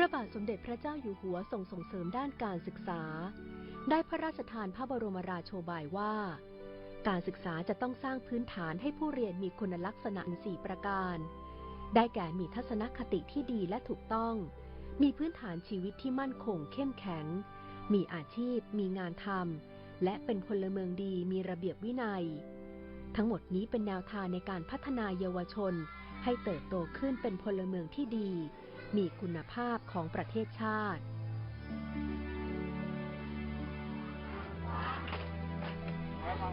ระบาทสมเด็จพระเจ้าอยู่หัวทรงส่งเสริมด้านการศึกษา ได้พระราชทานพระบรมราโชบายว่า การศึกษาจะต้องสร้างพื้นฐานให้ผู้เรียนมีคุณลักษณะสี่ประการ ได้แก่มีทัศนคติที่ดีและถูกต้อง มีพื้นฐานชีวิตที่มั่นคงเข้มแข็ง มีอาชีพ มีงานทำและเป็นพลเมืองดีมีระเบียบวินัย ทั้งหมดนี้เป็นแนวทางในการพัฒนาเยาวชน ให้เติบโตขึ้นเป็นพลเมืองที่ดี มีคุณภาพของประเทศชาติ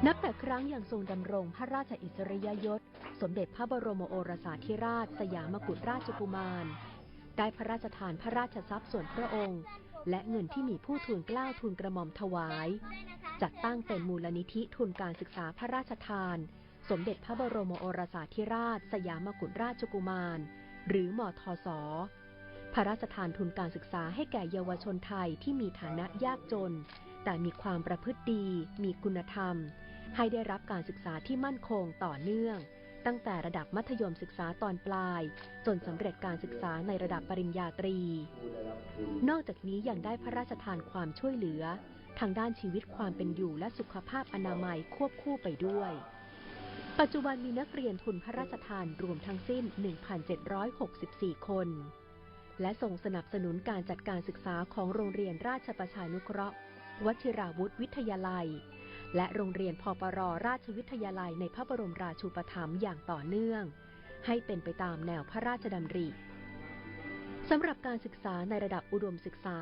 นับแต่ครั้งอย่างทรงดำรงพระราชอิสริยยศ สมเด็จพระบรมโอรสาธิราช สยามกุฎราชกุมาร ได้พระราชทานพระราชทรัพย์ส่วนพระองค์ และเงินที่มีผู้ทูลกล้าวทูลกระหม่อมถวาย จัดตั้งเป็นมูลนิธิทุนการศึกษาพระราชทาน สมเด็จพระบรมโอรสาธิราช สยามกุฎราชกุมาร หรือมทศ พระราชทานทุนการศึกษาให้แก่เยาวชนไทยที่มีฐานะยากจน แต่มีความประพฤติดี มีคุณธรรม ให้ได้รับการศึกษาที่มั่นคงต่อเนื่อง ตั้งแต่ระดับมัธยมศึกษาตอนปลาย จนสำเร็จการศึกษาในระดับปริญญาตรี นอกจากนี้ยังได้พระราชทานความช่วยเหลือ ทางด้านชีวิตความเป็นอยู่และสุขภาพอนามัยควบคู่ไปด้วยปัจจุบันมีนักเรียนทุนพระราชทานรวมทั้งสิ้น 1,764 คน และส่งสนับสนุนการจัดการศึกษาของโรงเรียนราชประชานุเคราะห์ วชิราวุธวิทยาลัย และโรงเรียนพปรราชวิทยาลัยในพระบรมราชูปถัมภ์อย่างต่อเนื่อง ให้เป็นไปตามแนวพระราชดำริสำหรับการศึกษาในระดับอุดมศึกษา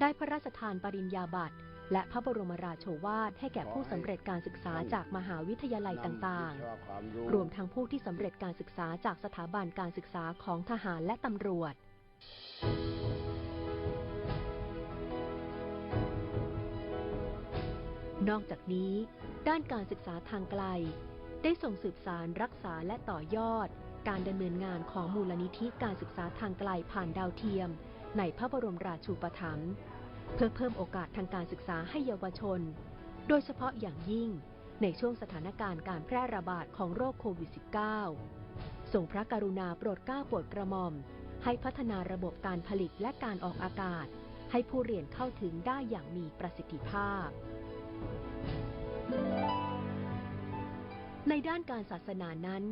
ได้พระราชทานปริญญาบัตรและพระบรมราโชวาทให้แก่ผู้สำเร็จการศึกษาจากมหาวิทยาลัยต่างๆ รวมทั้งผู้ที่สำเร็จการศึกษาจากสถาบันการศึกษาของทหารและตำรวจ นอกจากนี้ ด้านการศึกษาทางไกล ได้ส่งสืบสารรักษาและต่อยอด การดำเนินงานของมูลนิธิการศึกษาทางไกลผ่านดาวเทียม ในพระบรมราชูปถัมภ์เพื่อเพิ่มโอกาสทางการศึกษาให้เยาวชน โดยเฉพาะอย่างยิ่งในช่วงสถานการณ์การแพร่ระบาดของโรคโควิด -19 ส่งพระกรุณาโปรดเกล้าโปรดกระหม่อม ให้พัฒนาระบบการผลิตและการออกอากาศ ให้ผู้เรียนเข้าถึงได้อย่างมีประสิทธิภาพ ในด้านการศาสนานั้น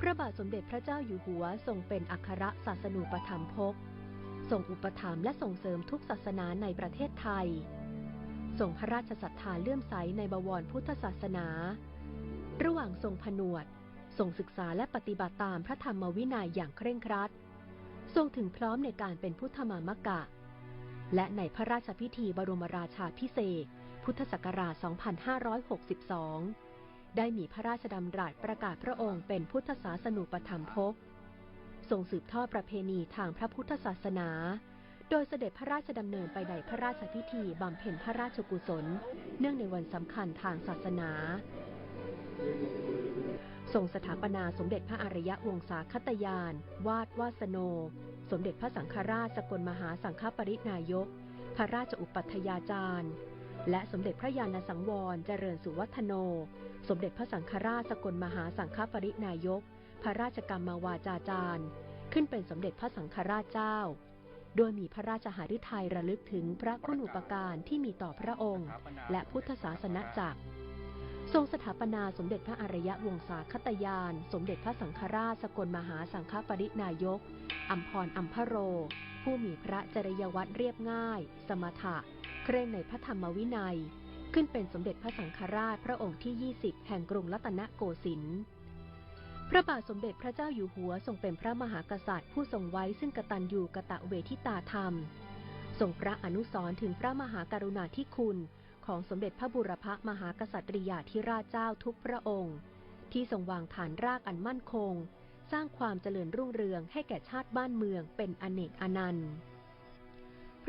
พระบาทสมเด็จพระเจ้าอยู่หัวทรงเป็นอัครศาสนูปถัมภกทรงอุปถัมภ์และส่งเสริมทุกศาสนาในประเทศไทยทรงพระราชศรัทธาเลื่อมใสในบวรพุทธศาสนา ระหว่างทรงผนวดทรงศึกษาและปฏิบัติตามพระธรรมวินัยอย่างเคร่งครัด ทรงถึงพร้อมในการเป็นพุทธมามกะ และในพระราชพิธีบรมราชาพิเศษ พุทธศักราช 2562 ได้มีพระราชดำรัสประกาศพระองค์เป็นพุทธศาสนูปถัมภกทรงสืบทอดประเพณีทางพระพุทธศาสนา โดยเสด็จพระราชดำเนินไปในพระราชพิธีบำเพ็ญพระราชกุศล เนื่องในวันสำคัญทางศาสนาทรงสถาปนาสมเด็จพระอริยวงศาคตยาน วาดวาสโน สมเด็จพระสังฆราชสกลมหาสังฆปรินายก พระราชอุปัฏยาจารย์ และสมเด็จพระยาณสังวรเจริญสุวัฒโน สมเด็จพระสังฆราชสกลมหาสังฆปรินายก พระราชกรรมาวาจาจารย์ ขึ้นเป็นสมเด็จพระสังฆราชเจ้า โดยมีพระราชหฤทัยระลึกถึงพระคุณูปการที่มีต่อพระองค์ และพุทธศาสนจักร ทรงสถาปนาสมเด็จพระอารยวงศาคตยาน สมเด็จพระสังฆราชสกลมหาสังฆปรินายกอัมพรอัมพโร ผู้มีพระจริยวัตรเรียบง่าย สมถะ เคร่งในพระธรรมวินัย ขึ้นเป็นสมเด็จพระสังฆราชพระองค์ที่ 20 แห่งกรุงรัตนโกสินทร์พระบาทสมเด็จพระเจ้าอยู่หัวทรงเป็นพระมหากษัตริย์ผู้ทรงไว้ซึ่งกตัญญูกะตะเวทิตาธรรมทรงพระอนุสรณ์ถึงพระมหากรุณาธิคุณ ของสมเด็จพระบุรพมหากษัตริยาธิราชเจ้าทุกพระองค์ ที่ทรงวางฐานรากอันมั่นคง สร้างความเจริญรุ่งเรืองให้แก่ชาติบ้านเมืองเป็นอเนกอนันต์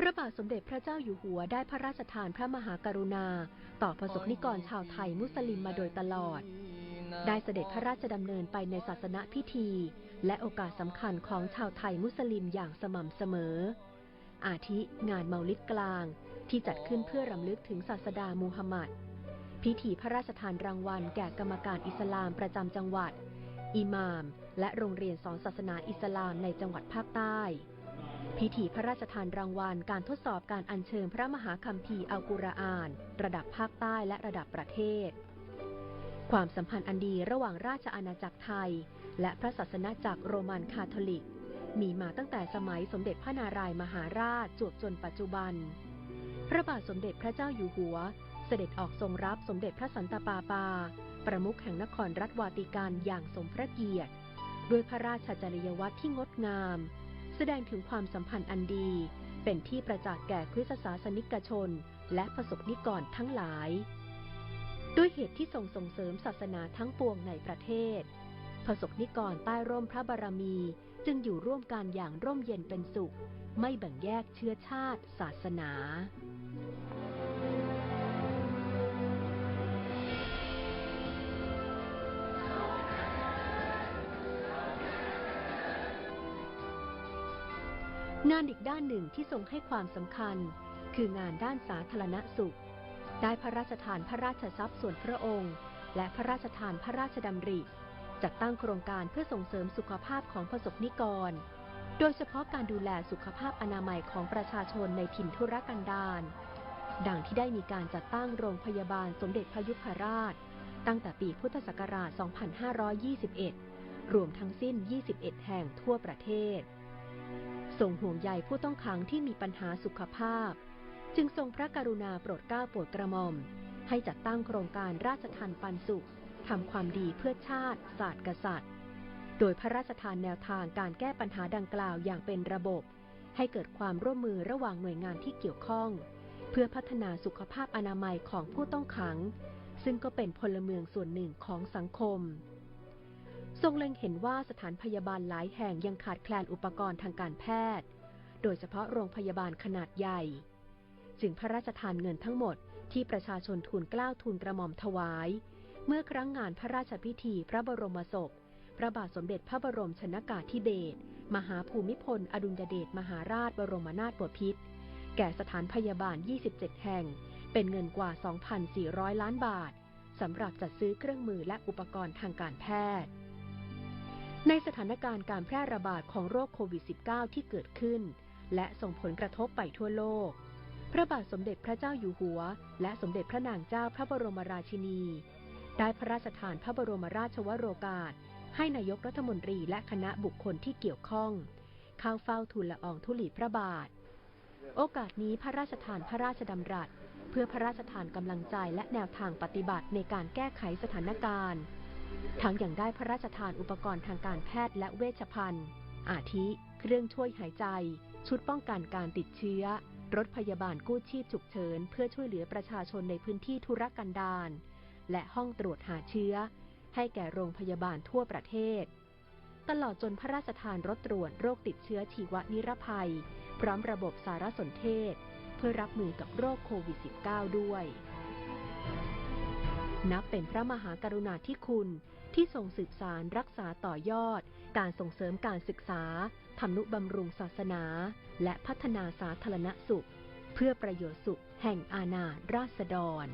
พระบาทสมเด็จพระเจ้าอยู่หัวได้พระราชทานพระมหากรุณา ต่อประสบนิกรชาวไทยมุสลิมมาโดยตลอด ได้เสด็จพระราชดำเนินไปในศาสนพิธี และโอกาสสำคัญของชาวไทยมุสลิมอย่างสม่ำเสมอ อาทิงานเมาลิดกลางที่จัดขึ้นเพื่อรำลึกถึงศาสดามูฮัมหมัด พิธีพระราชทานรางวัลแก่กรรมการอิสลามประจำจังหวัด อิหม่าม และโรงเรียนสอนศาสนาอิสลามในจังหวัดภาคใต้ พิธีพระราชทานรางวัลการทดสอบการอัญเชิญพระมหาคัมภีร์อัลกุรอาน ระดับภาคใต้และระดับประเทศ ความสัมพันธ์อันดีระหว่างราชอาณาจักรไทย และพระศาสนาจักรโรมันคาทอลิก มีมาตั้งแต่สมัยสมเด็จพระนารายมหาราชจวบจนปัจจุบัน พระบาทสมเด็จพระเจ้าอยู่หัว เสด็จออกทรงรับสมเด็จพระสันตะปาปา ประมุขแห่งนครรัฐวาติกันอย่างสมพระเกียรติ ด้วยพระราชจริยวัตรที่งดงาม แสดงถึงความสัมพันธ์อันดี เป็นที่ประจักษ์แก่คริสตศาสนิกชน และประสบนิกรทั้งหลาย ด้วยเหตุที่ทรงส่งเสริมศาสนาทั้งปวงในประเทศประสบนิกรใต้ร่มพระบารมีจึงอยู่ร่วมกันอย่างร่มเย็นเป็นสุข ไม่แบ่งแยกเชื้อชาติ ศาสนา งานอีกด้านหนึ่งที่ทรงให้ความสำคัญ คืองานด้านสาธารณสุข ได้พระราชทานพระราชทรัพย์ส่วนพระองค์ และพระราชทานพระราชดำริ จัดตั้งโครงการเพื่อส่งเสริมสุขภาพของประสบนิกร โดยเฉพาะการดูแลสุขภาพอนามัยของประชาชนในถิ่นทุรกันดารดังที่ได้มีการจัดตั้งโรงพยาบาลสมเด็จพยุพราช ตั้งแต่ปีพุทธศักราช 2521 รวมทั้งสิ้น 21 แห่งทั่วประเทศ ทรงห่วงใยผู้ต้องขังที่มีปัญหาสุขภาพ จึงทรงพระกรุณาโปรดเกล้าโปรดกระหม่อม ให้จัดตั้งโครงการราชทันปันสุขทำความดีเพื่อชาติศาสตร์กษัตริย์ โดยพระราชทานแนวทางการแก้ปัญหาดังกล่าวอย่างเป็นระบบ ให้เกิดความร่วมมือระหว่างหน่วยงานที่เกี่ยวข้อง เพื่อพัฒนาสุขภาพอนามัยของผู้ต้องขัง ซึ่งก็เป็นพลเมืองส่วนหนึ่งของสังคม ทรงเล็งเห็นว่าสถานพยาบาลหลายแห่งยังขาดแคลนอุปกรณ์ทางการแพทย์ โดยเฉพาะโรงพยาบาลขนาดใหญ่ จึงพระราชทานเงินทั้งหมดที่ประชาชนทูลเกล้าทูลกระหม่อมถวาย เมื่อครั้งงานพระราชพิธีพระบรมศพ พระบาทสมเด็จพระบรมชนากาธิเบศรมหาภูมิพล อดุลยเดชมหาราชบรมนาถบพิตรแก่สถานพยาบาล 27 แห่ง เป็นเงินกว่า 2,400 ล้านบาทสำหรับจัดซื้อเครื่องมือและอุปกรณ์ทางการแพทย์ ในสถานการณ์การแพร่ระบาดของโรคโควิด -19 ที่เกิดขึ้น และส่งผลกระทบไปทั่วโลก พระบาทสมเด็จพระเจ้าอยู่หัว และสมเด็จพระนางเจ้าพระบรมราชินี ได้พระราชทานพระบรมราชวโรกาส ให้นายกรัฐมนตรีและคณะบุคคลที่เกี่ยวข้องเข้าเฝ้าทูลละอองธุลีพระบาท โอกาสนี้พระราชทานพระราชดำรัส เพื่อพระราชทานกำลังใจและแนวทางปฏิบัติในการแก้ไขสถานการณ์ ทั้งอย่างได้พระราชทานอุปกรณ์ทางการแพทย์และเวชภัณฑ์ อาทิ เครื่องช่วยหายใจ ชุดป้องกันการติดเชื้อ รถพยาบาลกู้ชีพฉุกเฉิน เพื่อช่วยเหลือประชาชนในพื้นที่ธุรกันดารและห้องตรวจหาเชื้อ ให้แก่โรงพยาบาลทั่วประเทศ ตลอดจนพระราชทานรถตรวจโรคติดเชื้อชีวนิรภัย พร้อมระบบสารสนเทศ เพื่อรับมือกับโรคโควิด -19 ด้วย นับเป็นพระมหากรุณาธิคุณที่ทรงสืบสารรักษาต่อยอด การส่งเสริมการศึกษาทำนุบำรุงศาสนา และพัฒนาสาธารณสุข เพื่อประโยชน์สุขแห่งอาณาราษฎร